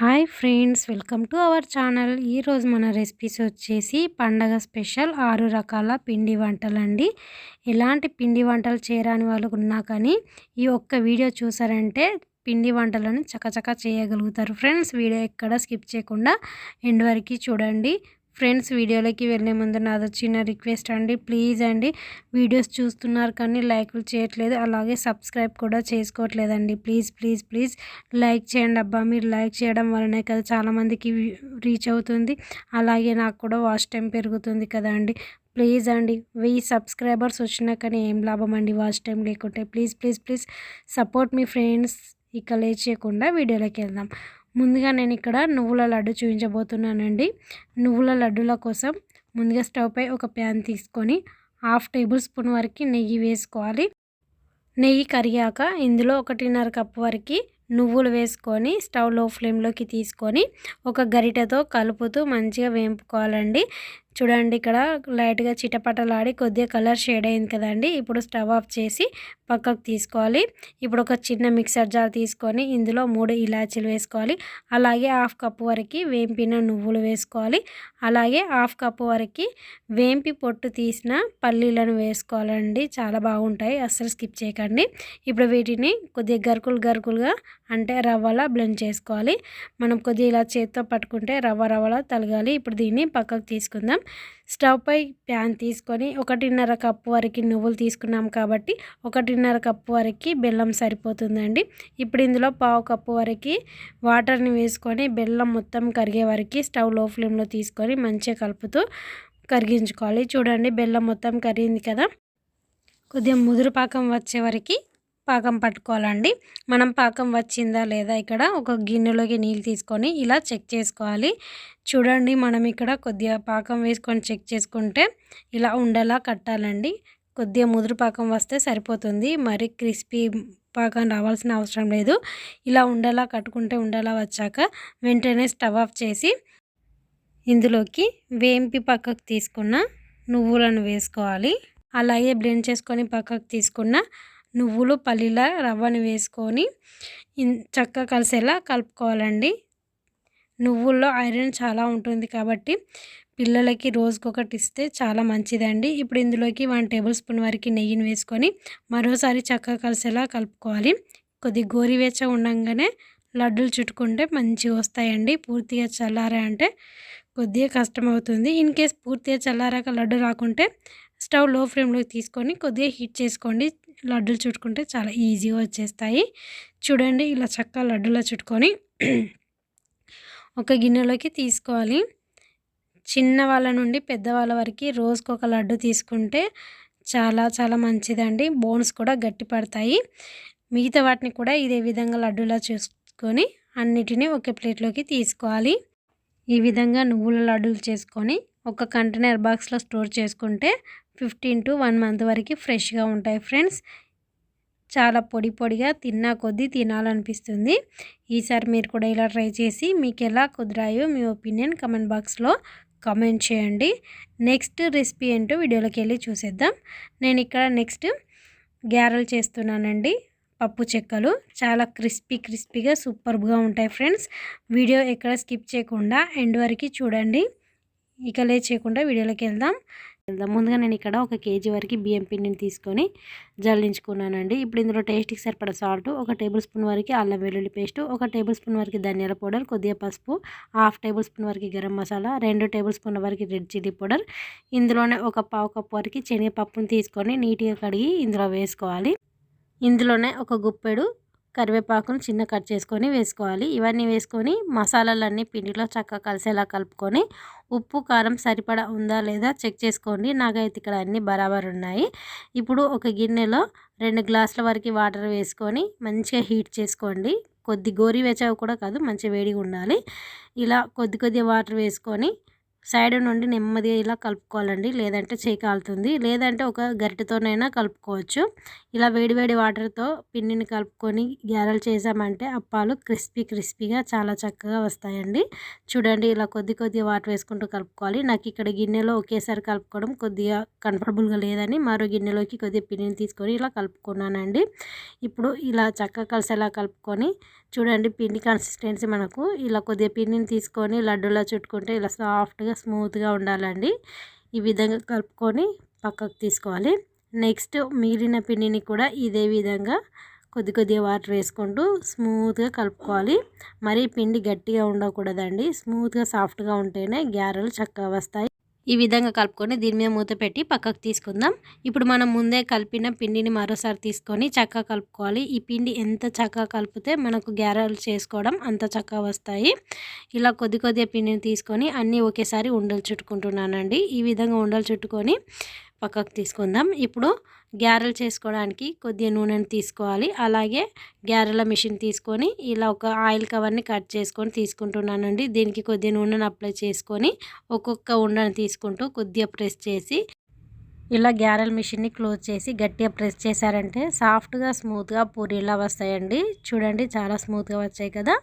Hi friends welcome to our channel. ఈరోజు మన recipes వచ్చేసి పండగ స్పెషల్ ఆరు రకాల పిండి వంటలండి. ఎలాంటి పిండి వంటలు చేయరాని వాళ్ళు ఉన్నా కానీ ఈ ఒక్క వీడియో చూసారంటే పిండి వంటలను చకచక చేయగలుగుతారు. ఫ్రెండ్స్ వీడియో ఎక్కడ స్కిప్ చేయకుండా ఎండ్ వరకు చూడండి. ఫ్రెండ్స్ వీడియోలోకి వెళ్ళే ముందు నాది చిన్న రిక్వెస్ట్ అండి. ప్లీజ్ అండి వీడియోస్ చూస్తున్నారు కానీ లైక్లు చేయట్లేదు. అలాగే సబ్స్క్రైబ్ కూడా చేసుకోవట్లేదండి. ప్లీజ్ ప్లీజ్ ప్లీజ్ లైక్ చేయండి అబ్బా. మీరు లైక్ చేయడం వలనే కదా చాలామందికి రీచ్ అవుతుంది. అలాగే నాకు కూడా వాచ్ టైం పెరుగుతుంది కదా అండి. ప్లీజ్ అండి వెయ్యి సబ్స్క్రైబర్స్ వచ్చినా కానీ ఏం లాభం అండి వాచ్ టైం లేకుంటే? ప్లీజ్ ప్లీజ్ ప్లీజ్ సపోర్ట్ మీ ఫ్రెండ్స్. ఇక లేచేయకుండా చేయకుండా వీడియోలోకి వెళ్దాం. ముందుగా నేను ఇక్కడ నువ్వుల లడ్డు చూపించబోతున్నానండి. నువ్వుల లడ్డుల కోసం ముందుగా స్టవ్ పై ఒక ప్యాన్ తీసుకొని హాఫ్ టేబుల్ స్పూన్ వరకు నెయ్యి వేసుకోవాలి. నెయ్యి కరిగాక ఇందులో ఒకటిన్నర కప్పు వరకు నువ్వులు వేసుకొని స్టవ్లో ఫ్లేమ్లోకి తీసుకొని ఒక గరిటెతో కలుపుతూ మంచిగా వేపుకోవాలండి. చూడండి ఇక్కడ లైట్గా చిటపటలాడి కొద్దిగా కలర్ షేడ్ అయింది కదండి. ఇప్పుడు స్టవ్ ఆఫ్ చేసి పక్కకు తీసుకోవాలి. ఇప్పుడు ఒక చిన్న మిక్సర్ జార్ తీసుకొని ఇందులో మూడు ఇలాచీలు వేసుకోవాలి. అలాగే హాఫ్ కప్పు వరకు వేంపిన నువ్వులు వేసుకోవాలి. అలాగే హాఫ్ కప్పు వరకు వేంపి పొట్టు తీసిన పల్లీలను వేసుకోవాలండి. చాలా బాగుంటాయి. అస్సలు స్కిప్ చేయకండి. ఇప్పుడు వీటిని కొద్దిగా గరుకులు గరుకులుగా అంటే రవ్వలా బ్లెండ్ చేసుకోవాలి. మనం కొద్దిగా ఇలా చేత్తో పట్టుకుంటే రవ్వ రవ్వలా తలగాలి. ఇప్పుడు దీన్ని పక్కకు తీసుకుందాం. స్టవ్ పై ప్యాన్ తీసుకొని ఒకటిన్నర కప్పు వరకు నువ్వులు తీసుకున్నాం కాబట్టి ఒకటిన్నర కప్పు వరకు బెల్లం సరిపోతుందండి. ఇప్పుడు ఇందులో పావు కప్పు వరకు వాటర్ని వేసుకొని బెల్లం మొత్తం కరిగే వరకు స్టవ్లో ఫ్లేమ్లో తీసుకొని మంచిగా కలుపుతూ కరిగించుకోవాలి. చూడండి బెల్లం మొత్తం కరిగింది కదా. కొద్దిగా ముదురు పాకం వచ్చే వరకు పాకం పట్టుకోవాలండి. మనం పాకం వచ్చిందా లేదా ఇక్కడ ఒక గిన్నెలోకి నీళ్ళు తీసుకొని ఇలా చెక్ చేసుకోవాలి. చూడండి మనం ఇక్కడ కొద్దిగా పాకం వేసుకొని చెక్ చేసుకుంటే ఇలా ఉండలా కట్టాలండి. కొద్దిగా ముదురు పాకం వస్తే సరిపోతుంది. మరి క్రిస్పీ పాకం రావాల్సిన అవసరం లేదు. ఇలా ఉండలా కట్టుకుంటే ఉండలా వచ్చాక వెంటనే స్టవ్ ఆఫ్ చేసి ఇందులోకి వేంపి పక్కకు తీసుకున్న నువ్వులను వేసుకోవాలి. అలాగే బ్లెండ్ చేసుకొని పక్కకు తీసుకున్న నువ్వులు పల్లీల రవ్వని వేసుకొని చక్కగా కలిసేలా కలుపుకోవాలండి. నువ్వుల్లో ఐరన్ చాలా ఉంటుంది కాబట్టి పిల్లలకి రోజుకొకటి ఇస్తే చాలా మంచిదండి. ఇప్పుడు ఇందులోకి వన్ టేబుల్ స్పూన్ వరకు నెయ్యిని వేసుకొని మరోసారి చక్కగా కలిసేలా కలుపుకోవాలి. కొద్ది గోరివేచ్చ ఉండగానే లడ్డూలు చుట్టుకుంటే మంచిగా వస్తాయండి. పూర్తిగా చల్లారా అంటే కొద్దిగా కష్టం అవుతుంది ఇన్ కేస్ పూర్తిగా చల్లారాక లడ్డు రాకుంటే స్టవ్లో ఫ్లేమ్లోకి తీసుకొని కొద్దిగా హీట్ చేసుకోండి. లడ్డూలు చుట్టుకుంటే చాలా ఈజీగా వచ్చేస్తాయి. చూడండి ఇలా చక్కగా లడ్డూలో చుట్టుకొని ఒక గిన్నెలోకి తీసుకోవాలి. చిన్న వాళ్ళ నుండి పెద్దవాళ్ళ వరకు రోజుకు ఒక లడ్డు తీసుకుంటే చాలా చాలా మంచిదండి. బోన్స్ కూడా గట్టి పడతాయి. మిగతా వాటిని కూడా ఇదే విధంగా లడ్డూలా చేసుకొని అన్నిటినీ ఒక ప్లేట్లోకి తీసుకోవాలి. ఈ విధంగా నువ్వుల లడ్డూలు చేసుకొని ఒక కంటైనర్ బాక్స్లో స్టోర్ చేసుకుంటే ఫిఫ్టీన్ టు వన్ మంత్ వరకు ఫ్రెష్గా ఉంటాయి ఫ్రెండ్స్. చాలా పొడి పొడిగా తిన్నా కొద్దీ తినాలనిపిస్తుంది. ఈసారి మీరు కూడా ఇలా ట్రై చేసి మీకు ఎలా కుదిరాయో మీ ఒపీనియన్ కమెంట్ బాక్స్లో కామెంట్ చేయండి. నెక్స్ట్ రెసిపీ ఏంటో వీడియోలోకి వెళ్ళి చూసేద్దాం. నేను ఇక్కడ నెక్స్ట్ గ్యారెలు చేస్తున్నానండి. పప్పు చెక్కలు. చాలా క్రిస్పీ క్రిస్పీగా సూపర్గా ఉంటాయి ఫ్రెండ్స్. వీడియో ఎక్కడ స్కిప్ చేయకుండా ఎండ్ వరకు చూడండి. ఇక లే చేయకుండా వీడియోలోకి వెళ్దాం. ముందుగా నేను ఇక్కడ ఒక కేజీ వరకు బియ్యం పిండిని తీసుకొని జల్లించుకున్నానండి. ఇప్పుడు ఇందులో టేస్ట్కి సరిపడ సాల్ట్ ఒక టేబుల్ స్పూన్ వరకు అల్లం వెల్లుల్లి పేస్ట్ ఒక టేబుల్ స్పూన్ వరకు ధనియాల పౌడర్ కొద్దిగా పసుపు హాఫ్ టేబుల్ స్పూన్ వరకు గరం మసాలా రెండు టేబుల్ స్పూన్ వరకు రెడ్ చిల్లీ పౌడర్. ఇందులోనే ఒక పావు కప్పు వరకు శనగపప్పును తీసుకొని నీట్గా కడిగి ఇందులో వేసుకోవాలి. ఇందులోనే ఒక గుప్పెడు కరివేపాకును చిన్న కట్ చేసుకొని వేసుకోవాలి. ఇవన్నీ వేసుకొని మసాలాలన్నీ పిండిలో చక్కగా కలిసేలా కలుపుకొని ఉప్పు కారం సరిపడా ఉందా లేదా చెక్ చేసుకోండి. నాకైతే ఇక్కడ అన్నీ బరాబర్ ఉన్నాయి. ఇప్పుడు ఒక గిన్నెలో రెండు గ్లాసుల వరకు వాటర్ వేసుకొని మంచిగా హీట్ చేసుకోండి. కొద్ది గోరి వెచ్చవి కూడా కాదు మంచిగా వేడిగా ఉండాలి. ఇలా కొద్ది కొద్ది వాటర్ వేసుకొని సైడ్ నుండి నెమ్మదిగా ఇలా కలుపుకోవాలండి. లేదంటే చేయి కాలుతుంది లేదంటే ఒక గరిటెతోనైనా కలుపుకోవచ్చు. ఇలా వేడివేడి వాటర్తో పిండిని కలుపుకొని గ్యారెలు చేసామంటే అప్పాలు క్రిస్పీ క్రిస్పీగా చాలా చక్కగా వస్తాయండి. చూడండి ఇలా కొద్ది కొద్దిగా వాటర్ వేసుకుంటూ కలుపుకోవాలి. నాకు ఇక్కడ గిన్నెలో ఒకేసారి కలుపుకోవడం కొద్దిగా కంఫర్టబుల్గా లేదని మరో గిన్నెలోకి కొద్దిగా పిండిని తీసుకొని ఇలా కలుపుకున్నానండి. ఇప్పుడు ఇలా చక్కగా కలిసేలా కలుపుకొని చూడండి పిండి కన్సిస్టెన్సీ మనకు. ఇలా కొద్దిగా పిండిని తీసుకొని లడ్డూలా చుట్టుకుంటే ఇలా సాఫ్ట్గా స్మూత్గా ఉండాలండి. ఈ విధంగా కలుపుకొని పక్కకు తీసుకోవాలి. నెక్స్ట్ మిగిలిన పిండిని కూడా ఇదే విధంగా కొద్ది కొద్దిగా వాటర్ వేసుకుంటూ స్మూత్గా కలుపుకోవాలి. మరీ పిండి గట్టిగా ఉండకూడదండి. స్మూత్గా సాఫ్ట్గా ఉంటేనే గ్యారెలు చక్కగా వస్తాయి. ఈ విధంగా కలుపుకొని దీని మీద మూత పెట్టి పక్కకు తీసుకుందాం. ఇప్పుడు మనం ముందే కలిపిన పిండిని మరోసారి తీసుకొని చక్కగా కలుపుకోవాలి. ఈ పిండి ఎంత చక్కగా కలిపితే మనకు గ్యారెలు చేసుకోవడం అంత చక్కగా వస్తాయి. ఇలా కొద్ది కొద్దిగా పిండిని తీసుకొని అన్నీ ఒకేసారి ఉండలు చుట్టుకుంటున్నానండి. ఈ విధంగా ఉండలు చుట్టుకొని పక్కకు తీసుకుందాం. ఇప్పుడు గ్యారెలు చేసుకోవడానికి కొద్దిగా నూనెను తీసుకోవాలి. అలాగే గ్యారెల మిషన్ తీసుకొని ఇలా ఒక ఆయిల్ కవర్ని కట్ చేసుకొని తీసుకుంటున్నానండి. దీనికి కొద్దిగా నూనెను అప్లై చేసుకొని ఒక్కొక్క ఉండను తీసుకుంటూ కొద్దిగా ప్రెస్ చేసి ఇలా గ్యారెల్ మిషన్ని క్లోజ్ చేసి గట్టిగా ప్రెస్ చేశారంటే సాఫ్ట్గా స్మూత్గా పూరీలా వస్తాయండి. చూడండి చాలా స్మూత్గా వచ్చాయి కదా.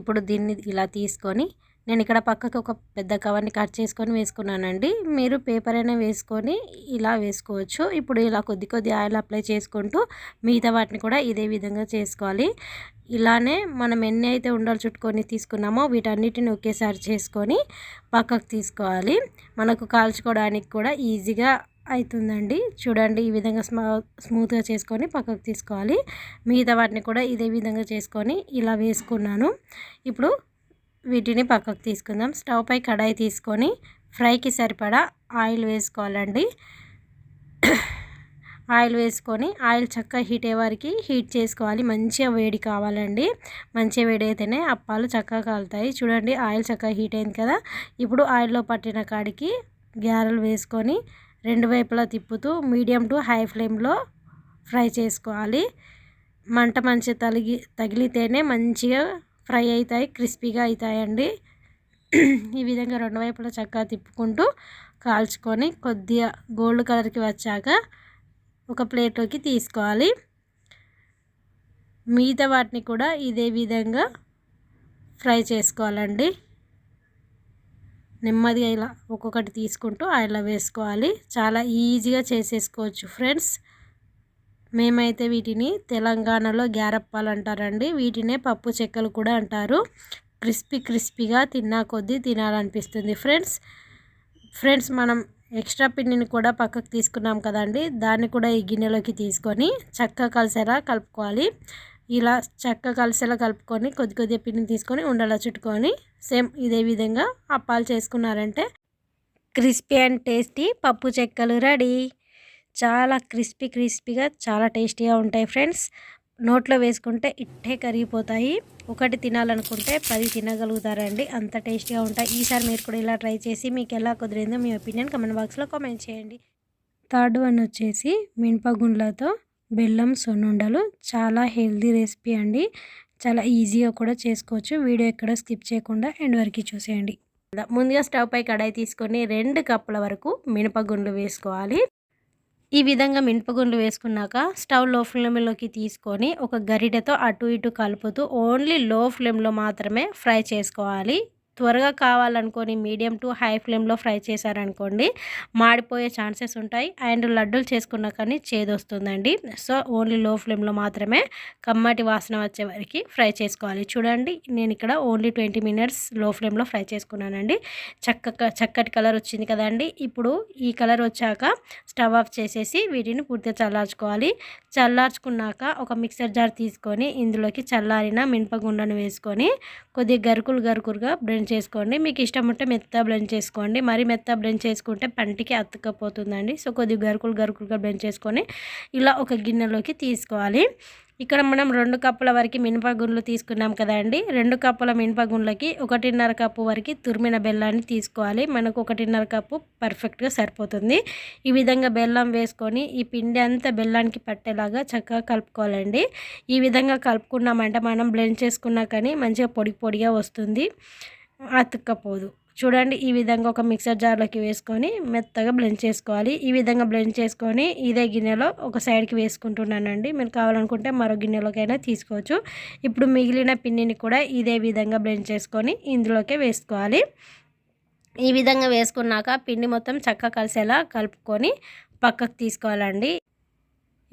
ఇప్పుడు దీన్ని ఇలా తీసుకొని నేను ఇక్కడ పక్కకు ఒక పెద్ద కవర్ని కట్ చేసుకొని వేసుకున్నానండి. మీరు పేపర్ అయినా వేసుకొని ఇలా వేసుకోవచ్చు. ఇప్పుడు ఇలా కొద్ది కొద్ది ఆయిల్ అప్లై చేసుకుంటూ మిగతా వాటిని కూడా ఇదే విధంగా చేసుకోవాలి. ఇలానే మనం ఎన్ని అయితే ఉండలు చుట్టుకొని తీసుకున్నామో వీటన్నిటిని ఒకేసారి చేసుకొని పక్కకు తీసుకోవాలి. మనకు కాల్చుకోవడానికి కూడా ఈజీగా అవుతుందండి చూడండి ఈ విధంగా స్మూ స్మూత్గా చేసుకొని పక్కకు తీసుకోవాలి. మిగతా వాటిని కూడా ఇదే విధంగా చేసుకొని ఇలా వేసుకున్నాను. ఇప్పుడు వీటిని పక్కకు తీసుకుందాం. స్టవ్ పై కడాయి తీసుకొని ఫ్రైకి సరిపడా ఆయిల్ వేసుకోవాలండి. ఆయిల్ వేసుకొని ఆయిల్ చక్కగా హీట్ అయ్యేవారికి హీట్ చేసుకోవాలి. మంచిగా వేడి కావాలండి. మంచిగా వేడి అయితేనే అప్పాలు చక్కగా కాలుతాయి. చూడండి ఆయిల్ చక్కగా హీట్ అయింది కదా. ఇప్పుడు ఆయిల్లో పట్టిన కాడికి గ్యారెలు వేసుకొని రెండు వైపులా తిప్పుతూ మీడియం టు హై ఫ్లేమ్లో ఫ్రై చేసుకోవాలి. మంట మంచిగా తగిలి తగిలితేనే మంచిగా ఫ్రై అవుతాయి క్రిస్పీగా అవుతాయండి. ఈ విధంగా రెండు వైపులా చక్కగా తిప్పుకుంటూ కాల్చుకొని కొద్దిగా గోల్డ్ కలర్కి వచ్చాక ఒక ప్లేట్లోకి తీసుకోవాలి. మిగతా వాటిని కూడా ఇదే విధంగా ఫ్రై చేసుకోవాలండి. నెమ్మదిగా ఇలా ఒక్కొక్కటి తీసుకుంటూ ఆయిల్లో వేసుకోవాలి. చాలా ఈజీగా చేసేసుకోవచ్చు ఫ్రెండ్స్. మేమైతే వీటిని తెలంగాణలో గ్యారప్పాలు అంటారండి వీటినే పప్పు చెక్కలు కూడా అంటారు. క్రిస్పీ క్రిస్పీగా తిన్నా కొద్దీ తినాలనిపిస్తుంది ఫ్రెండ్స్. ఫ్రెండ్స్ మనం ఎక్స్ట్రా పిండిని కూడా పక్కకు తీసుకున్నాం కదండి. దాన్ని కూడా ఈ గిన్నెలోకి తీసుకొని చక్క కలిసేలా కలుపుకోవాలి. ఇలా చక్క కలిసేలా కలుపుకొని కొద్ది కొద్దిగా పిండిని తీసుకొని ఉండలా చుట్టుకొని సేమ్ ఇదే విధంగా అప్పాలు చేసుకున్నారంటే క్రిస్పీ అండ్ టేస్టీ పప్పు చెక్కలు రెడీ. చాలా క్రిస్పీ క్రిస్పీగా చాలా టేస్టీగా ఉంటాయి ఫ్రెండ్స్. నోట్లో వేసుకుంటే ఇట్టే కరిగిపోతాయి. ఒకటి తినాలనుకుంటే పది తినగలుగుతారండి. అంత టేస్టీగా ఉంటాయి. ఈసారి మీరు కూడా ఇలా ట్రై చేసి మీకు ఎలా కుదిరిందో మీ ఒపీనియన్ కమెంట్ బాక్స్లో కామెంట్ చేయండి. థర్డ్ వన్ వచ్చేసి మినపగుండ్లతో బెల్లం సొన్నుండలు చాలా హెల్దీ రెసిపీ అండి. చాలా ఈజీగా కూడా చేసుకోవచ్చు. వీడియో ఎక్కడ స్కిప్ చేయకుండా ఎండ్ వరకు చూసేయండి. ముందుగా స్టవ్ పై కడాయి తీసుకొని రెండు కప్పుల వరకు మినపగుండ్లు వేసుకోవాలి. ఈ విధంగా మినపగుండ్లు వేసుకున్నాక స్టవ్లో ఫ్లేమ్లోకి తీసుకొని ఒక గరిటెతో అటు ఇటు కలుపుతూ ఓన్లీ లో ఫ్లేమ్లో మాత్రమే ఫ్రై చేసుకోవాలి. త్వరగా కావాలనుకొని మీడియం టు హై ఫ్లేమ్లో ఫ్రై చేశారనుకోండి మాడిపోయే ఛాన్సెస్ ఉంటాయి అండ్ లడ్డూలు చేసుకున్నా కానీ చేదొస్తుందండి. సో ఓన్లీ లో ఫ్లేమ్లో మాత్రమే కమ్మటి వాసన వచ్చే వరకు ఫ్రై చేసుకోవాలి. చూడండి నేను ఇక్కడ ఓన్లీ ట్వంటీ మినిట్స్లో ఫ్లేమ్లో ఫ్రై చేసుకున్నానండి. చక్కగా చక్కటి కలర్ వచ్చింది కదండి. ఇప్పుడు ఈ కలర్ వచ్చాక స్టవ్ ఆఫ్ చేసేసి వీటిని పూర్తిగా చల్లార్చుకోవాలి. చల్లార్చుకున్నాక ఒక మిక్సర్ జార్ తీసుకొని ఇందులోకి చల్లారిన మినపగుండను వేసుకొని కొద్దిగా గరుకులు గరుకులుగా బ్రెండ్ చేసుకోండి. మీకు ఇష్టం ఉంటే మెత్త బ్లెండ్ చేసుకోండి. మరి మెత్త బ్లెండ్ చేసుకుంటే పంటికి అతుక్కపోతుందండి. సో కొద్దిగా గరుకులు గరుకులుగా బ్లెండ్ చేసుకొని ఇలా ఒక గిన్నెలోకి తీసుకోవాలి. ఇక్కడ మనం రెండు కప్పుల వరకు మినపగుండ్లు తీసుకున్నాం కదండి. రెండు కప్పుల మినపగుండ్లకి ఒకటిన్నర కప్పు వరకు తురిమిన బెల్లాన్ని తీసుకోవాలి. మనకు ఒకటిన్నర కప్పు పర్ఫెక్ట్గా సరిపోతుంది. ఈ విధంగా బెల్లం వేసుకొని ఈ పిండి అంతా బెల్లానికి పట్టేలాగా చక్కగా కలుపుకోవాలండి. ఈ విధంగా కలుపుకున్నామంటే మనం బ్లెండ్ చేసుకున్నా కానీ మంచిగా పొడి పొడిగా వస్తుంది. అతుక్కపోదు. చూడండి ఈ విధంగా ఒక మిక్సర్ జార్లోకి వేసుకొని మెత్తగా బ్లెండ్ చేసుకోవాలి. ఈ విధంగా బ్లెండ్ చేసుకొని ఇదే గిన్నెలో ఒక సైడ్కి వేసుకుంటున్నానండి. మీరు కావాలనుకుంటే మరో గిన్నెలోకైనా తీసుకోవచ్చు. ఇప్పుడు మిగిలిన పిండిని కూడా ఇదే విధంగా బ్లెండ్ చేసుకొని ఇందులోకే వేసుకోవాలి. ఈ విధంగా వేసుకున్నాక పిండి మొత్తం చక్కగా కలిసేలా కలుపుకొని పక్కకు తీసుకోవాలండి.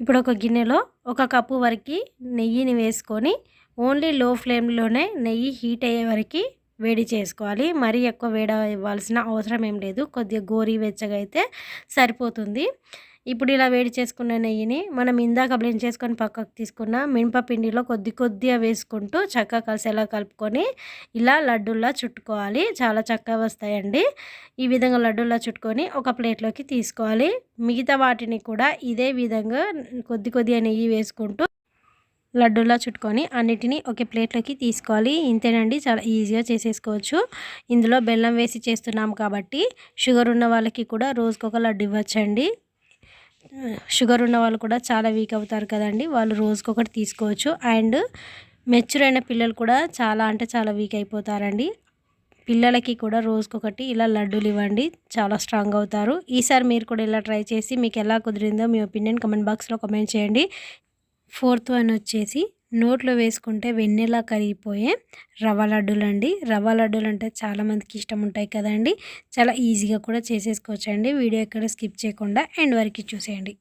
ఇప్పుడు ఒక గిన్నెలో ఒక కప్పు వరకు నెయ్యిని వేసుకొని ఓన్లీ లో ఫ్లేమ్లోనే నెయ్యి హీట్ అయ్యే వరకు వేడి చేసుకోవాలి. మరీ ఎక్కువ వేడి ఇవ్వాల్సిన అవసరం ఏం లేదు. కొద్దిగా గోరి వెచ్చగా అయితే సరిపోతుంది. ఇప్పుడు ఇలా వేడి చేసుకున్న నెయ్యిని మనం ఇందాక బ్లెండ్ చేసుకొని పక్కకు తీసుకున్న మినపపిండిలో కొద్ది కొద్దిగా వేసుకుంటూ చక్కగా కలిసేలా కలుపుకొని ఇలా లడ్డూల్లా చుట్టుకోవాలి. చాలా చక్కగా వస్తాయండి. ఈ విధంగా లడ్డూల్లా చుట్టుకొని ఒక ప్లేట్లోకి తీసుకోవాలి. మిగతా వాటిని కూడా ఇదే విధంగా కొద్ది కొద్దిగా నెయ్యి వేసుకుంటూ లడ్డూలా చుట్టుకొని అన్నిటినీ ఒకే ప్లేట్లోకి తీసుకోవాలి. ఇంతేనండి చాలా ఈజీగా చేసేసుకోవచ్చు. ఇందులో బెల్లం వేసి చేస్తున్నాం కాబట్టి షుగర్ ఉన్న వాళ్ళకి కూడా రోజుకొక లడ్డు ఇవ్వచ్చండి. షుగర్ ఉన్న వాళ్ళు కూడా చాలా వీక్ అవుతారు కదండి వాళ్ళు రోజుకొకటి తీసుకోవచ్చు. అండ్ మెచ్యూర్ అయిన పిల్లలు కూడా చాలా అంటే చాలా వీక్ అయిపోతారండి. పిల్లలకి కూడా రోజుకొకటి ఇలా లడ్డూలు ఇవ్వండి చాలా స్ట్రాంగ్ అవుతారు. ఈసారి మీరు కూడా ఇలా ట్రై చేసి మీకు ఎలా కుదిరిందో మీ ఒపీనియన్ కమెంట్ బాక్స్లో కమెంట్ చేయండి. ఫోర్త్ వన్ వచ్చేసి నోట్లో వేసుకుంటే వెన్నెలా కరిగిపోయే రవ్వ లడ్డూలు అండి. రవ్వ లడ్డూలు అంటే చాలామందికి ఇష్టం ఉంటాయి కదండి. చాలా ఈజీగా కూడా చేసేసుకోవచ్చండి. వీడియో ఎక్కడ స్కిప్ చేయకుండా ఎండ్ వరకు చూసేయండి.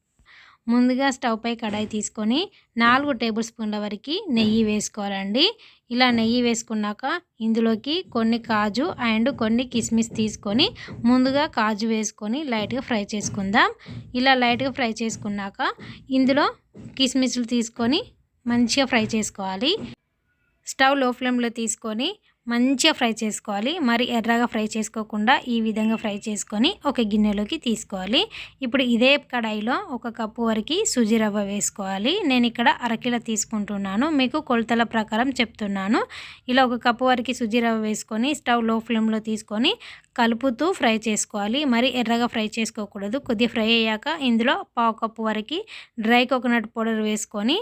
ముందుగా స్టవ్ పై కడాయి తీసుకొని నాలుగు టేబుల్ స్పూన్ల వరకు నెయ్యి వేసుకోవాలండి. ఇలా నెయ్యి వేసుకున్నాక ఇందులోకి కొన్ని కాజు అండ్ కొన్ని కిస్మిస్ తీసుకొని ముందుగా కాజు వేసుకొని లైట్గా ఫ్రై చేసుకుందాం. ఇలా లైట్గా ఫ్రై చేసుకున్నాక ఇందులో కిస్మిస్లు తీసుకొని మంచిగా ఫ్రై చేసుకోవాలి. స్టవ్లో ఫ్లేమ్లో తీసుకొని మంచిగా ఫ్రై చేసుకోవాలి. మరి ఎర్రగా ఫ్రై చేసుకోకుండా ఈ విధంగా ఫ్రై చేసుకొని ఒక గిన్నెలోకి తీసుకోవాలి. ఇప్పుడు ఇదే కడాయిలో ఒక కప్పు వరకు సుజి రవ్వ వేసుకోవాలి. నేను ఇక్కడ అరకిలో తీసుకుంటున్నాను. మీకు కొలతల ప్రకారం చెప్తున్నాను. ఇలా ఒక కప్పు వరకు సుజి రవ్వ వేసుకొని స్టవ్లో ఫ్లేమ్లో తీసుకొని కలుపుతూ ఫ్రై చేసుకోవాలి. మరి ఎర్రగా ఫ్రై చేసుకోకూడదు. కొద్దిగా ఫ్రై అయ్యాక ఇందులో పావు కప్పు వరకు డ్రై కోకోనట్ పౌడర్ వేసుకొని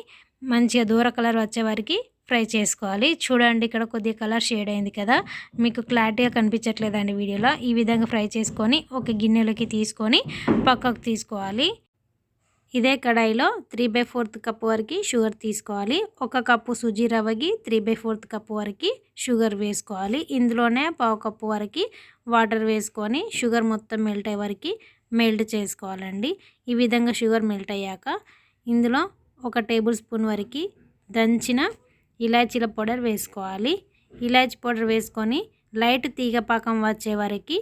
మంచిగా దూర కలర్ వచ్చే వరకు ఫ్రై చేసుకోవాలి. చూడండి ఇక్కడ కొద్దిగా కలర్ షేడ్ అయింది కదా. మీకు క్లారిటీగా కనిపించట్లేదండి వీడియోలో. ఈ విధంగా ఫ్రై చేసుకొని ఒక గిన్నెలోకి తీసుకొని పక్కకు తీసుకోవాలి. ఇదే కడాయిలో త్రీ బై ఫోర్త్ కప్ వరకు షుగర్ తీసుకోవాలి. ఒక కప్పు సుజీ రవ్వకి త్రీ బై ఫోర్త్ కప్ వరకు షుగర్ వేసుకోవాలి. ఇందులోనే పావు కప్పు వరకు వాటర్ వేసుకొని షుగర్ మొత్తం మెల్ట్ అయ్యే వరకు మెల్ట్ చేసుకోవాలండి. ఈ విధంగా షుగర్ మెల్ట్ అయ్యాక ఇందులో ఒక టేబుల్ స్పూన్ వరకు దంచిన ఇలాచీల పౌడర్ వేసుకోవాలి. ఇలాచీ పౌడర్ వేసుకొని లైట్ తీగ పాకం వచ్చే వరకు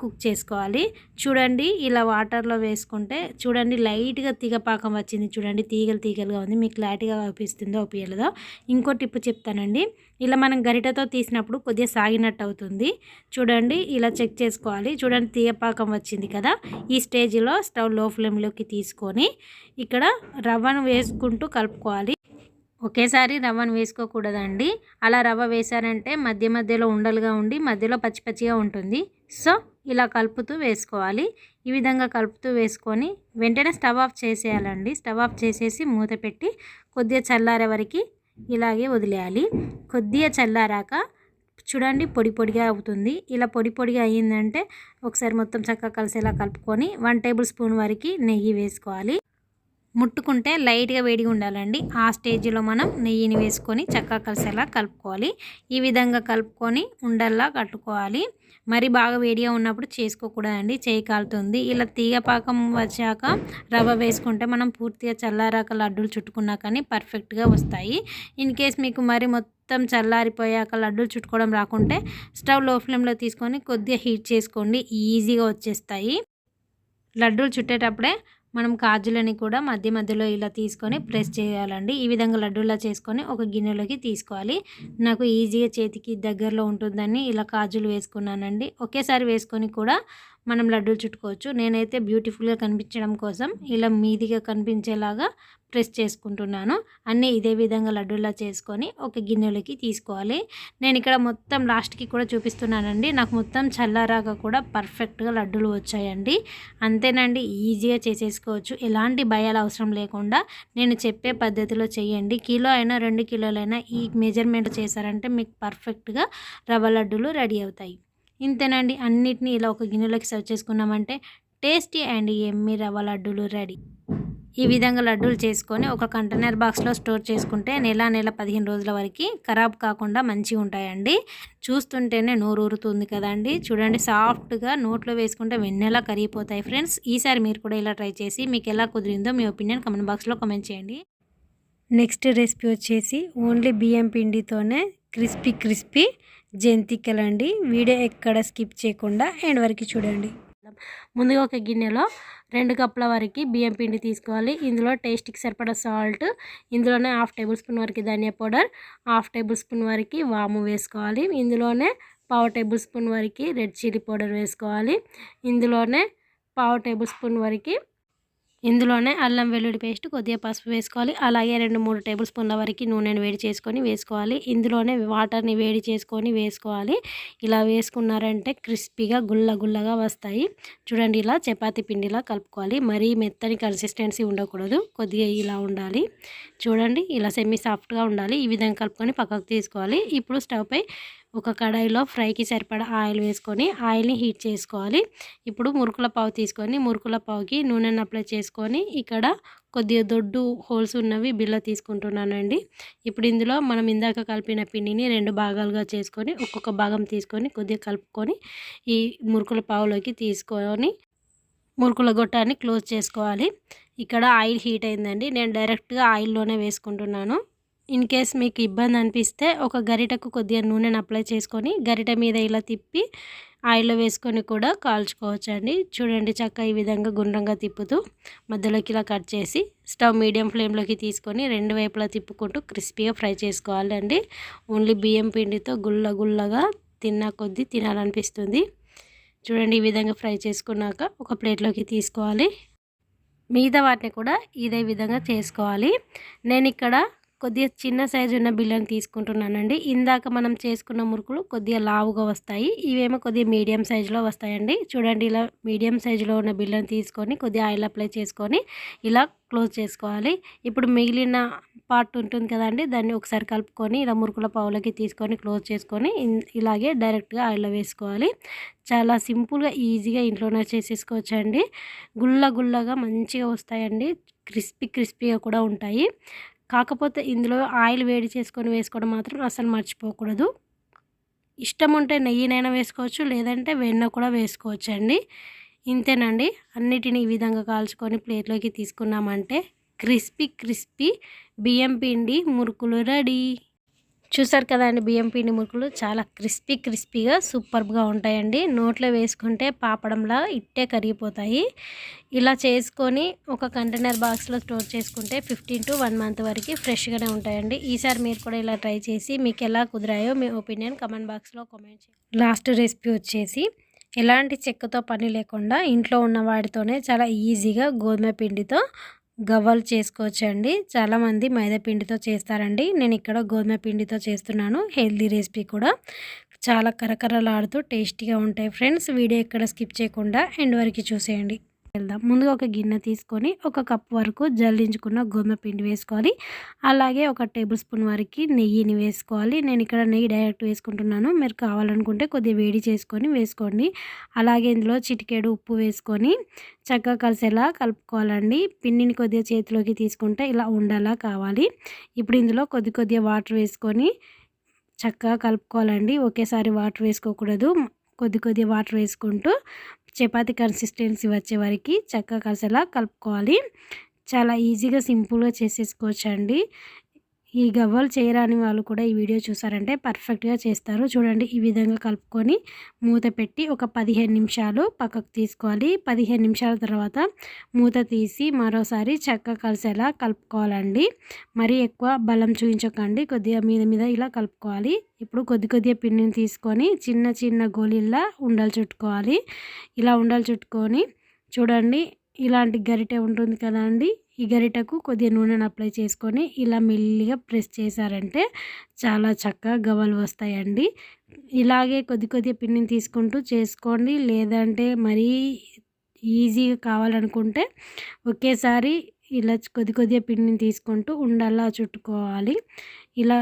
కుక్ చేసుకోవాలి. చూడండి ఇలా వాటర్లో వేసుకుంటే చూడండి లైట్గా తీగపాకం వచ్చింది. చూడండి తీగలు తీగలుగా ఉంది. మీకు క్లారిటీగా అనిపిస్తుందో ఉపయోగలేదో ఇంకో టిప్పు చెప్తానండి. ఇలా మనం గరిటతో తీసినప్పుడు కొద్దిగా సాగినట్టు అవుతుంది. చూడండి ఇలా చెక్ చేసుకోవాలి. చూడండి తీగపాకం వచ్చింది కదా. ఈ స్టేజ్లో స్టవ్లో ఫ్లేమ్లోకి తీసుకొని ఇక్కడ రవ్వను వేసుకుంటూ కలుపుకోవాలి. ఒకేసారి రవ్వను వేసుకోకూడదండి. అలా రవ్వ వేసారంటే మధ్య మధ్యలో ఉండలుగా ఉండి మధ్యలో పచ్చి పచ్చిగా ఉంటుంది. సో ఇలా కలుపుతూ వేసుకోవాలి. ఈ విధంగా కలుపుతూ వేసుకొని వెంటనే స్టవ్ ఆఫ్ చేసేయాలండి. స్టవ్ ఆఫ్ చేసేసి మూత పెట్టి కొద్దిగా చల్లారే వరకు ఇలాగే వదిలేయాలి. కొద్దిగా చల్లారాక చూడండి పొడి పొడిగా అవుతుంది. ఇలా పొడి పొడిగా అయ్యిందంటే ఒకసారి మొత్తం చక్కగా కలిసేలా కలుపుకొని వన్ టేబుల్ స్పూన్ వరకు నెయ్యి వేసుకోవాలి. ముట్టుకుంటే లైట్గా వేడిగా ఉండాలండి. ఆ స్టేజ్లో మనం నెయ్యిని వేసుకొని చక్కగా కలిసేలా కలుపుకోవాలి. ఈ విధంగా కలుపుకొని ఉండల్లా కట్టుకోవాలి. మరి బాగా వేడిగా ఉన్నప్పుడు చేసుకోకూడదండి. చేయి కాలుతుంది. ఇలా తీగ పాకం వచ్చాక రవ్వ వేసుకుంటే మనం పూర్తిగా చల్లారాక లడ్డూలు చుట్టుకున్నా కానీ పర్ఫెక్ట్గా వస్తాయి. ఇన్ కేస్ మీకు మరి మొత్తం చల్లారిపోయాక లడ్డూలు చుట్టుకోవడం రాకుంటే స్టవ్లో ఫ్లేమ్లో తీసుకొని కొద్దిగా హీట్ చేసుకోండి. ఈజీగా వచ్చేస్తాయి. లడ్డూలు చుట్టేటప్పుడే మనం కాజులని కూడా మధ్య మధ్యలో ఇలా తీసుకొని ప్రెస్ చేయాలండి. ఈ విధంగా లడ్డూలా చేసుకొని ఒక గిన్నెలోకి తీసుకోవాలి. నాకు ఈజీగా చేతికి దగ్గరలో ఉంటుందని ఇలా కాజులు వేసుకున్నానండి. ఒకేసారి వేసుకొని కూడా మనం లడ్డూలు చుట్టుకోవచ్చు. నేనైతే బ్యూటిఫుల్గా కనిపించడం కోసం ఇలా మీదిగా కనిపించేలాగా ప్రెస్ చేసుకుంటున్నాను. అన్నీ ఇదే విధంగా లడ్డూలా చేసుకొని ఒక గిన్నెలోకి తీసుకోవాలి. నేను ఇక్కడ మొత్తం లాస్ట్కి కూడా చూపిస్తున్నానండి. నాకు మొత్తం చల్లారాక కూడా పర్ఫెక్ట్గా లడ్డూలు వచ్చాయండి. అంతేనండి ఈజీగా చేసేసుకోవచ్చు. ఎలాంటి భయాలు అవసరం లేకుండా నేను చెప్పే పద్ధతిలో చేయండి. కిలో అయినా రెండు కిలోలైనా ఈ మెజర్మెంట్ చేశారంటే మీకు పర్ఫెక్ట్గా రవ్వ లడ్డూలు రెడీ అవుతాయి. ఇంతేనండి. అన్నిటినీ ఇలా ఒక గిన్నెలోకి సర్వ్ చేసుకున్నామంటే టేస్టీ అండ్. ఎమ్మి రవ్వ లడ్డూలు రెడీ. ఈ విధంగా లడ్డూలు చేసుకొని ఒక కంటైనర్ బాక్స్లో స్టోర్ చేసుకుంటే నెల నెల పదిహేను రోజుల వరకు ఖరాబ్ కాకుండా మంచిగా ఉంటాయండి. చూస్తుంటేనే నోరు ఊరుతుంది కదండి. చూడండి సాఫ్ట్గా నోట్లో వేసుకుంటే వెన్నెలా కరిగిపోతాయి ఫ్రెండ్స్. ఈసారి మీరు కూడా ఇలా ట్రై చేసి మీకు ఎలా కుదిరిందో మీ ఒపీనియన్ కమెంట్ బాక్స్లో కమెంట్ చేయండి. నెక్స్ట్ రెసిపీ వచ్చేసి ఓన్లీ బియ్యం పిండితోనే క్రిస్పీ క్రిస్పీ జంతికలు అండి వీడియో ఎక్కడ స్కిప్ చేయకుండా ఎండ్ వరకు చూడండి. ముందుగా ఒక గిన్నెలో రెండు కప్పుల వరకు బియ్యం పిండి తీసుకోవాలి. ఇందులో టేస్ట్కి సరిపడా సాల్ట్ ఇందులోనే హాఫ్ టేబుల్ స్పూన్ వరకు ధనియా పౌడర్ హాఫ్ టేబుల్ స్పూన్ వరకు వాము వేసుకోవాలి. ఇందులోనే పావు టేబుల్ స్పూన్ వరకు రెడ్ చిల్లీ పౌడర్ వేసుకోవాలి. ఇందులోనే పావు టేబుల్ స్పూన్ వరకు ఇందులోనే అల్లం వెల్లుల్లి పేస్ట్ కొద్దిగా పసుపు వేసుకోవాలి. అలాగే రెండు మూడు టేబుల్ స్పూన్ల వరకు నూనెను వేడి చేసుకొని వేసుకోవాలి. ఇందులోనే వాటర్ని వేడి చేసుకొని వేసుకోవాలి. ఇలా వేసుకున్నారంటే క్రిస్పీగా గుల్ల గుల్లగా వస్తాయి. చూడండి ఇలా చపాతి పిండిలా కలుపుకోవాలి. మరీ మెత్తని కన్సిస్టెన్సీ ఉండకూడదు. కొద్దిగా ఇలా ఉండాలి. చూడండి ఇలా సెమీ సాఫ్ట్గా ఉండాలి. ఈ విధంగా కలుపుకొని పక్కకు తీసుకోవాలి. ఇప్పుడు స్టవ్పై ఒక కడాయిలో ఫ్రైకి సరిపడా ఆయిల్ వేసుకొని ఆయిల్ని హీట్ చేసుకోవాలి. ఇప్పుడు మురుకుల పావు తీసుకొని మురుకుల పావుకి నూనెను అప్లై చేసుకొని ఇక్కడ కొద్దిగా దొడ్డు హోల్స్ ఉన్నవి బిల్ల తీసుకుంటున్నానండి. ఇప్పుడు ఇందులో మనం ఇందాక కలిపిన పిండిని రెండు భాగాలుగా చేసుకొని ఒక్కొక్క భాగం తీసుకొని కొద్దిగా కలుపుకొని ఈ మురుకుల పావులోకి తీసుకొని మురుకుల గొట్టాన్ని క్లోజ్ చేసుకోవాలి. ఇక్కడ ఆయిల్ హీట్ అయిందండి. నేను డైరెక్ట్గా ఆయిల్లోనే వేసుకుంటున్నాను. ఇన్ కేస్ మీకు ఇబ్బంది అనిపిస్తే ఒక గరిటకు కొద్దిగా నూనెను అప్లై చేసుకొని గరిట మీద ఇలా తిప్పి ఆయిల్లో వేసుకొని కూడా కాల్చుకోవచ్చు అండి చూడండి చక్క ఈ విధంగా గుండ్రంగా తిప్పుతూ మధ్యలోకి ఇలా కట్ చేసి స్టవ్ మీడియం ఫ్లేమ్లోకి తీసుకొని రెండు వైపులా తిప్పుకుంటూ క్రిస్పీగా ఫ్రై చేసుకోవాలండి. ఓన్లీ బియ్యం పిండితో గుల్ల గుల్లగా తిన్న కొద్దీ తినాలనిపిస్తుంది. చూడండి ఈ విధంగా ఫ్రై చేసుకున్నాక ఒక ప్లేట్లోకి తీసుకోవాలి. మిగతా వాటిని కూడా ఇదే విధంగా చేసుకోవాలి. నేను ఇక్కడ కొద్దిగా చిన్న సైజు ఉన్న బిల్లని తీసుకుంటున్నానండి. ఇందాక మనం చేసుకున్న మురుకులు కొద్దిగా లావుగా వస్తాయి. ఇవేమో కొద్దిగా మీడియం సైజులో వస్తాయండి. చూడండి ఇలా మీడియం సైజులో ఉన్న బిల్లని తీసుకొని కొద్దిగా ఆయిల్ అప్లై చేసుకొని ఇలా క్లోజ్ చేసుకోవాలి. ఇప్పుడు మిగిలిన పార్ట్ ఉంటుంది కదండి దాన్ని ఒకసారి కలుపుకొని ఇలా మురుకుల పావులకి తీసుకొని క్లోజ్ చేసుకొని ఇలాగే డైరెక్ట్గా ఆయిల్లో వేసుకోవాలి. చాలా సింపుల్గా ఈజీగా ఇంట్లోనే చేసేసుకోవచ్చండి. గుల్ల గుల్లగా మంచిగా వస్తాయండి. క్రిస్పీ క్రిస్పీగా కూడా ఉంటాయి. కాకపోతే ఇందులో ఆయిల్ వేడి చేసుకొని వేసుకోవడం మాత్రం అసలు మర్చిపోకూడదు. ఇష్టం ఉంటే నెయ్యినైనా వేసుకోవచ్చు లేదంటే వెన్న కూడా వేసుకోవచ్చు అండి. ఇంతేనండి. అన్నిటిని ఈ విధంగా కాల్చుకొని ప్లేట్లోకి తీసుకున్నామంటే క్రిస్పీ క్రిస్పీ బియ్యం పిండి మురుకులు రెడీ. చూసారు కదండి బియ్యం పిండి మురుకులు? చాలా క్రిస్పీ క్రిస్పీగా సూపర్గా ఉంటాయండి. నోట్లో వేసుకుంటే పాపడంలా ఇట్టే కరిగిపోతాయి. ఇలా చేసుకొని ఒక కంటైనర్ బాక్స్లో స్టోర్ చేసుకుంటే ఫిఫ్టీన్ టు వన్ మంత్ వరకు ఫ్రెష్గానే ఉంటాయండి. ఈసారి మీరు కూడా ఇలా ట్రై చేసి మీకు ఎలా కుదిరాయో మీ ఒపీనియన్ కమెంట్ బాక్స్లో కామెంట్ చేయండి. లాస్ట్ రెసిపీ వచ్చేసి ఎలాంటి చెక్కతో పని లేకుండా ఇంట్లో ఉన్న వాటితోనే చాలా ఈజీగా గోధుమ పిండితో గవ్వలు చేసుకోవచ్చండి. చాలామంది మైదా పిండితో చేస్తారండి. నేను ఇక్కడ గోధుమ పిండితో చేస్తున్నాను. హెల్దీ రెసిపీ కూడా. చాలా కరకరలాడుతూ టేస్టీగా ఉంటాయి ఫ్రెండ్స్. వీడియో ఎక్కడ స్కిప్ చేయకుండా ఎండ్ వరకు చూసేయండి. వెళ్దాం. ముందుగా ఒక గిన్నె తీసుకొని ఒక కప్ వరకు జల్లించుకున్న గోధుమ పిండి వేసుకోవాలి. అలాగే ఒక టేబుల్ స్పూన్ వరకు నెయ్యిని వేసుకోవాలి. నేను ఇక్కడ నెయ్యి డైరెక్ట్ వేసుకుంటున్నాను. మీరు కావాలనుకుంటే కొద్దిగా వేడి చేసుకొని వేసుకోండి. అలాగే ఇందులో చిటికేడు ఉప్పు వేసుకొని చక్కగా కలిసేలా కలుపుకోవాలండి. పిండిని కొద్దిగా చేతిలోకి తీసుకుంటే ఇలా ఉండేలా కావాలి. ఇప్పుడు ఇందులో కొద్ది కొద్దిగా వాటర్ వేసుకొని చక్కగా కలుపుకోవాలండి. ఒకేసారి వాటర్ వేసుకోకూడదు. కొద్ది కొద్ది వాటర్ వేసుకుంటూ చపాతి కన్సిస్టెన్సీ వచ్చే వరకు చక్కగా కలిసేలా కలుపుకోవాలి. చాలా ఈజీగా సింపుల్గా చేసేసుకోవచ్చు అండి ఈ గవ్వలు చేయరాని వాళ్ళు కూడా ఈ వీడియో చూసారంటే పర్ఫెక్ట్గా చేస్తారు. చూడండి ఈ విధంగా కలుపుకొని మూత పెట్టి ఒక పదిహేను నిమిషాలు పక్కకు తీసుకోవాలి. పదిహేను నిమిషాల తర్వాత మూత తీసి మరోసారి చక్కగా కలిసేలా కలుపుకోవాలండి. మరీ ఎక్కువ బలం చూపించకండి. కొద్దిగా మీద మీద ఇలా కలుపుకోవాలి. ఇప్పుడు కొద్ది కొద్దిగా పిండిని తీసుకొని చిన్న చిన్న గోళీల్లా ఉండలు చుట్టుకోవాలి. ఇలా ఉండలు చుట్టుకొని చూడండి ఇలాంటి గరిటె ఉంటుంది కదా అండి? ఈ గరిటకు కొద్దిగా నూనెను అప్లై చేసుకొని ఇలా మెల్లిగా ప్రెస్ చేశారంటే చాలా చక్కగా గవ్వలు వస్తాయండి. ఇలాగే కొద్ది కొద్దిగా పిండిని తీసుకుంటూ చేసుకోండి. లేదంటే మరీ ఈజీగా కావాలనుకుంటే ఒకేసారి ఇలా కొద్ది కొద్దిగా పిండిని తీసుకుంటూ ఉండల్లా చుట్టుకోవాలి. ఇలా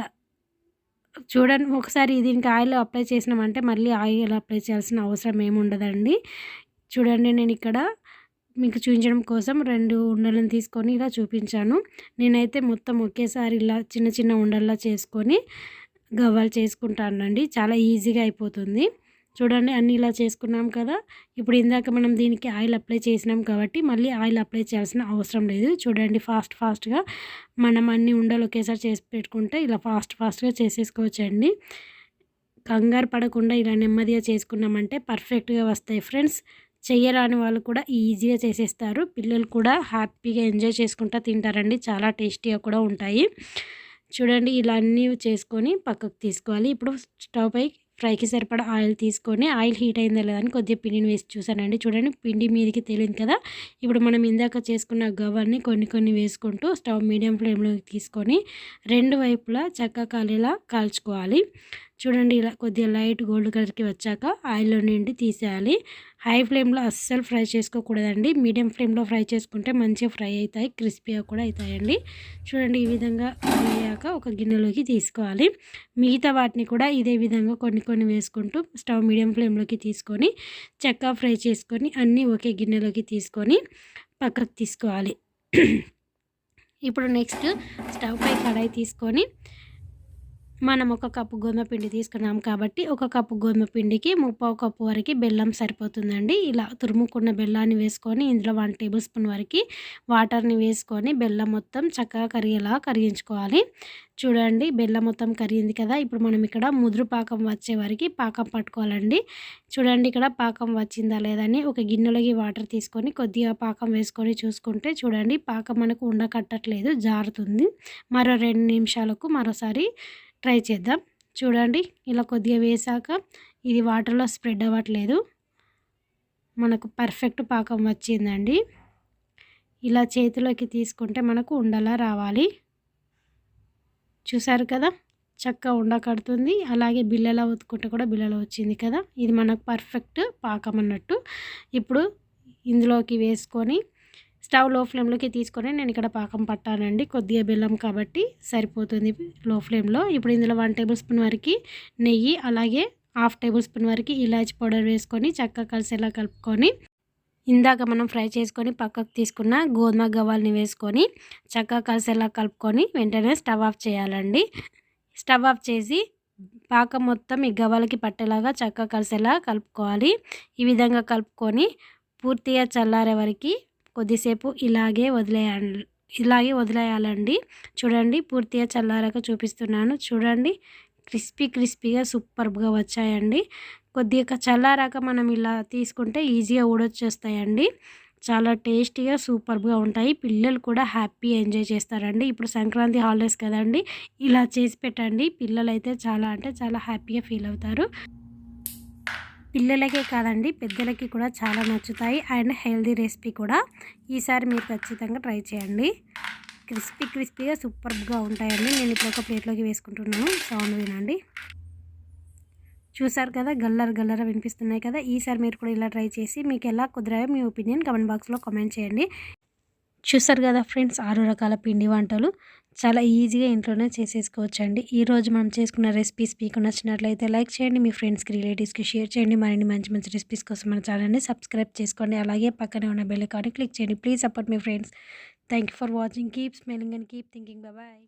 చూడండి ఒకసారి దీనికి ఆయిల్ అప్లై చేసినామంటే మళ్ళీ ఆయిల్ అప్లై చేయాల్సిన అవసరం ఏమి ఉండదండి చూడండి నేను ఇక్కడ మీకు చూపించడం కోసం రెండు ఉండలను తీసుకొని ఇలా చూపించాను. నేనైతే మొత్తం ఒకేసారి ఇలా చిన్న చిన్న ఉండల్లా చేసుకొని గవ్వలు చేసుకుంటానండి. చాలా ఈజీగా అయిపోతుంది. చూడండి అన్నీ ఇలా చేసుకున్నాం కదా. ఇప్పుడు ఇందాక మనం దీనికి ఆయిల్ అప్లై చేసినాం కాబట్టి మళ్ళీ ఆయిల్ అప్లై చేయాల్సిన అవసరం లేదు. చూడండి ఫాస్ట్ ఫాస్ట్గా మనం అన్ని ఉండలు ఒకేసారి చేసి పెట్టుకుంటే ఇలా ఫాస్ట్ ఫాస్ట్గా చేసేసుకోవచ్చండి. కంగారు పడకుండా ఇలా నెమ్మదిగా చేసుకున్నామంటే పర్ఫెక్ట్గా వస్తాయి ఫ్రెండ్స్. చెయ్యరాని వాళ్ళు కూడా ఈజీగా చేసేస్తారు. పిల్లలు కూడా హ్యాపీగా ఎంజాయ్ చేసుకుంటూ తింటారండి. చాలా టేస్టీగా కూడా ఉంటాయి. చూడండి ఇలా అన్నీ చేసుకొని పక్కకు తీసుకోవాలి. ఇప్పుడు స్టవ్ పై ఫ్రైకి సరిపడా ఆయిల్ తీసుకొని ఆయిల్ హీట్ అయిందా లేదా అని కొద్దిగా పిండిని వేసి చూసానండి. చూడండి పిండి మీదకి తెలియదు కదా. ఇప్పుడు మనం ఇందాక చేసుకున్న గవ్వని కొన్ని కొన్ని వేసుకుంటూ స్టవ్ మీడియం ఫ్లేమ్లోకి తీసుకొని రెండు వైపులా చక్క కాలేలా కాల్చుకోవాలి. చూడండి ఇలా కొద్దిగా లైట్ గోల్డ్ కలర్కి వచ్చాక ఆయిల్లో నుండి తీసేయాలి. హై ఫ్లేమ్లో అస్సలు ఫ్రై చేసుకోకూడదండి. మీడియం ఫ్లేమ్లో ఫ్రై చేసుకుంటే మంచిగా ఫ్రై అవుతాయి క్రిస్పీగా కూడా అవుతాయండి. చూడండి ఈ విధంగా ఫ్రై అయ్యాక ఒక గిన్నెలోకి తీసుకోవాలి. మిగతా వాటిని కూడా ఇదే విధంగా కొన్ని కొన్ని వేసుకుంటూ స్టవ్ మీడియం ఫ్లేమ్లోకి తీసుకొని చెక్క ఫ్రై చేసుకొని అన్నీ ఒకే గిన్నెలోకి తీసుకొని పక్కకు తీసుకోవాలి. ఇప్పుడు నెక్స్ట్ స్టవ్ పై కడాయి తీసుకొని మనం ఒక కప్పు గోధుమ పిండి తీసుకున్నాం కాబట్టి ఒక కప్పు గోధుమ పిండికి ముప్పావు కప్పు వరకు బెల్లం సరిపోతుందండి. ఇలా తురుముకున్న బెల్లాన్ని వేసుకొని ఇందులో వన్ టేబుల్ స్పూన్ వరకు వాటర్ని వేసుకొని బెల్లం మొత్తం చక్కగా కరిగేలా కరిగించుకోవాలి. చూడండి బెల్లం మొత్తం కరిగింది కదా ఇప్పుడు మనం ఇక్కడ ముదురు పాకం వచ్చే వరకు పాకం పట్టుకోవాలండి. చూడండి ఇక్కడ పాకం వచ్చిందా లేదని ఒక గిన్నెలోకి వాటర్ తీసుకొని కొద్దిగా పాకం వేసుకొని చూసుకుంటే చూడండి పాకం మనకు ఉండకట్టట్లేదు జారుతుంది. మరో రెండు నిమిషాలకు మరోసారి ట్రై చేద్దాం. చూడండి ఇలా కొద్దిగా వేసాక ఇది వాటర్లో స్ప్రెడ్ అవ్వట్లేదు. మనకు పర్ఫెక్ట్ పాకం వచ్చిందండి. ఇలా చేతిలోకి తీసుకుంటే మనకు ఉండలా రావాలి. చూసారు కదా చక్క ఉండకడుతుంది అలాగే బిల్లలా ఉతుకుంటే కూడా బిల్లలు వచ్చింది కదా. ఇది మనకు పర్ఫెక్ట్ పాకం అన్నట్టు. ఇప్పుడు ఇందులోకి వేసుకొని స్టవ్లో ఫ్లేమ్లోకి తీసుకొని నేను ఇక్కడ పాకం పట్టానండి. కొద్దిగా బెల్లం కాబట్టి సరిపోతుంది లో ఫ్లేమ్లో. ఇప్పుడు ఇందులో వన్ టేబుల్ స్పూన్ వరకు నెయ్యి అలాగే హాఫ్ టేబుల్ స్పూన్ వరకు ఇలాచి పౌడర్ వేసుకొని చక్కగా కలిసేలా కలుపుకొని ఇందాక మనం ఫ్రై చేసుకొని పక్కకు తీసుకున్న గోధుమ గవ్వాలని వేసుకొని చక్కగా కలిసేలా కలుపుకొని వెంటనే స్టవ్ ఆఫ్ చేయాలండి. స్టవ్ ఆఫ్ చేసి పాకం మొత్తం ఈ గవ్వలకి పట్టేలాగా చక్కగా కలిసేలా కలుపుకోవాలి. ఈ విధంగా కలుపుకొని పూర్తిగా చల్లారే వరకు కొద్దిసేపు ఇలాగే వదిలేయాలి ఇలాగే వదిలేయాలండి. చూడండి పూర్తిగా చల్లారాక చూపిస్తున్నాను. చూడండి క్రిస్పీ క్రిస్పీగా సూపర్గా వచ్చాయండి. కొద్దిగా చల్లారాక మనం ఇలా తీసుకుంటే ఈజీగా ఊడొచ్చేస్తాయండి. చాలా టేస్టీగా సూపర్గా ఉంటాయి. పిల్లలు కూడా హ్యాపీ ఎంజాయ్ చేస్తారండి. ఇప్పుడు సంక్రాంతి హాలిడేస్ కదండి ఇలా చేసి పెట్టండి. పిల్లలు అయితే చాలా అంటే చాలా హ్యాపీగా ఫీల్ అవుతారు. పిల్లలకే కాదండి పెద్దలకి కూడా చాలా నచ్చుతాయి. అండ్ హెల్దీ రెసిపీ కూడా ఈసారి మీరు ఖచ్చితంగా ట్రై చేయండి. క్రిస్పీ క్రిస్పీగా సూపర్గా ఉంటాయండి. నేను ఇప్పుడు ఒక ప్లేట్లోకి వేసుకుంటున్నాను. సౌండ్ వినండి. చూసారు కదా గల్లర గల్లర వినిపిస్తున్నాయి కదా. ఈసారి మీరు కూడా ఇలా ట్రై చేసి మీకు ఎలా కుదిరాయో మీ ఒపీనియన్ కమెంట్ బాక్స్లో కామెంట్ చేయండి. చూసారు కదా ఫ్రెండ్స్ ఆరు రకాల పిండి వంటలు. చాలా ఈజీగా ఇంట్లోనే చేసేసుకోవచ్చండి. ఈరోజు మనం చేసుకున్న రెసిపీస్ మీకు నచ్చినట్లయితే లైక్ చేయండి మీ ఫ్రెండ్స్కి రిలేటివ్స్కి షేర్ చేయండి. మరిన్ని మంచి మంచి రెసిపీస్ కోసం మన ఛానల్ని సబ్స్క్రైబ్ చేసుకోండి. అలాగే పక్కనే ఉన్న బెల్ ఐకాన్ని క్లిక్ చేయండి. Please support me friends thank for watching keep smiling and keep thinking bye